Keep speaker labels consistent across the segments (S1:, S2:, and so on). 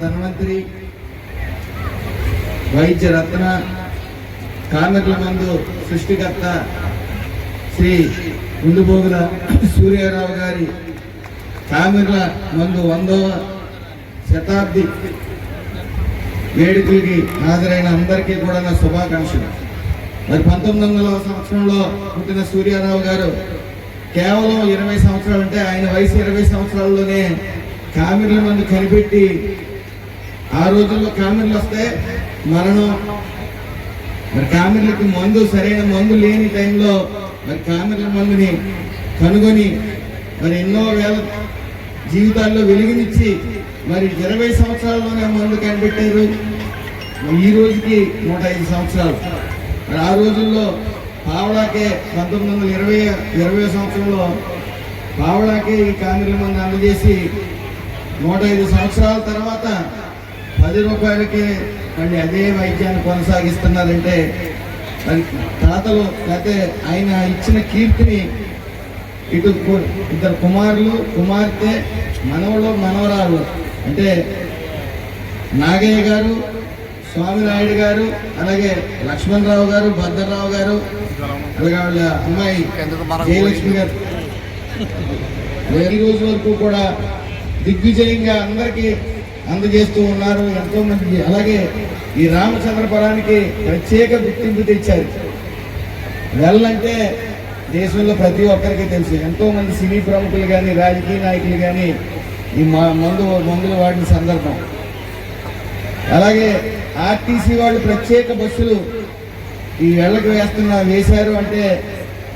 S1: ధనవంతరి వైద్య రత్న కామెర్ల మందు సృష్టికర్త శ్రీ గుండుబోగుల సూర్యారావు గారి కార్మికుల మందు వందవ శతాబ్ది వేడుకలకి హాజరైన అందరికీ కూడా నా శుభాకాంక్షలు. మరి పంతొమ్మిది వందల సంవత్సరంలో పుట్టిన సూర్యారావు గారు కేవలం ఇరవై సంవత్సరాలు అంటే ఆయన వయసు ఇరవై సంవత్సరాల్లోనే కామెర్ల మందు కనిపెట్టి ఆ రోజుల్లో కామెర్లు వస్తే మరణం. మరి కామెర్లకి మందు సరైన మందు లేని టైంలో మరి కామెర్ల మందుని కనుగొని మరి ఎన్నో వేల జీవితాల్లో వెలుగునిచ్చి మరి ఇరవై సంవత్సరాల్లోనే మందు కనిపెట్టారు. ఈ రోజుకి నూట ఐదు సంవత్సరాలు. మరి ఆ రోజుల్లో పావడాకే పంతొమ్మిది వందల ఇరవై ఇరవై సంవత్సరంలో పావడాకే ఈ కామెర్ల మందు అందజేసి నూట ఐదు సంవత్సరాల తర్వాత పది రూపాయలకి మళ్ళీ అదే వైద్యాన్ని కొనసాగిస్తున్నారంటే మరి తాతలు లేకపోతే ఆయన ఇచ్చిన కీర్తిని ఇటు కు- ఇద్దరు కుమారులు కుమార్తె మనవలు మనవరాలు అంటే నాగయ్య గారు స్వామినాయుడు గారు అలాగే లక్ష్మణరావు గారు భద్రరావు గారు అలాగే వాళ్ళ అమ్మాయి జయలక్ష్మి గారు. ఈ రోజు వరకు కూడా దిగ్విజయంగా అందరికీ అందజేస్తూ ఉన్నారు ఎంతో మంది అలాగే ఈ రామచంద్రపురానికి ప్రత్యేక గుర్తింపు తెచ్చారు. వెళ్ళంటే దేశంలో ప్రతి ఒక్కరికి తెలుసు. ఎంతో మంది సినీ ప్రముఖులు కానీ రాజకీయ నాయకులు కానీ ఈ మా- మందు మందులు వాడిన సందర్భం. అలాగే ఆర్టీసీ వాళ్ళు ప్రత్యేక బస్సులు ఈ వెళ్ళకి వేస్తున్న వేశారు అంటే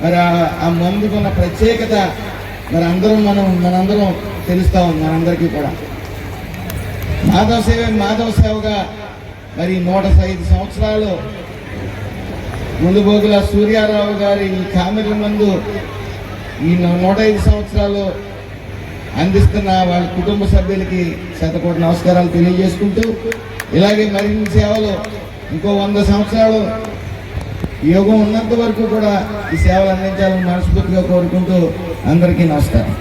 S1: మరి ఆ- ఆ మందుకున్న ప్రత్యేకత మరి అందరం మనం మనందరం తెలుస్తా ఉంది మనందరికీ కూడా. మాధవ సేవ మాధవ సేవగా మరి నూట ఐదు సంవత్సరాలు ముందుబోగుల సూర్యారావు గారి ఈ కామెర్ల మందు ఈ నూట ఐదు సంవత్సరాలు అందిస్తున్న వాళ్ళ కుటుంబ సభ్యులకి శతకోటి నమస్కారాలు తెలియజేసుకుంటూ ఇలాగే మరిన్ని సేవలు ఇంకో వంద సంవత్సరాలు యోగం ఉన్నంత వరకు కూడా ఈ సేవలు అందించాలని మనస్ఫూర్తిగా కోరుకుంటూ అందరికీ నమస్కారం.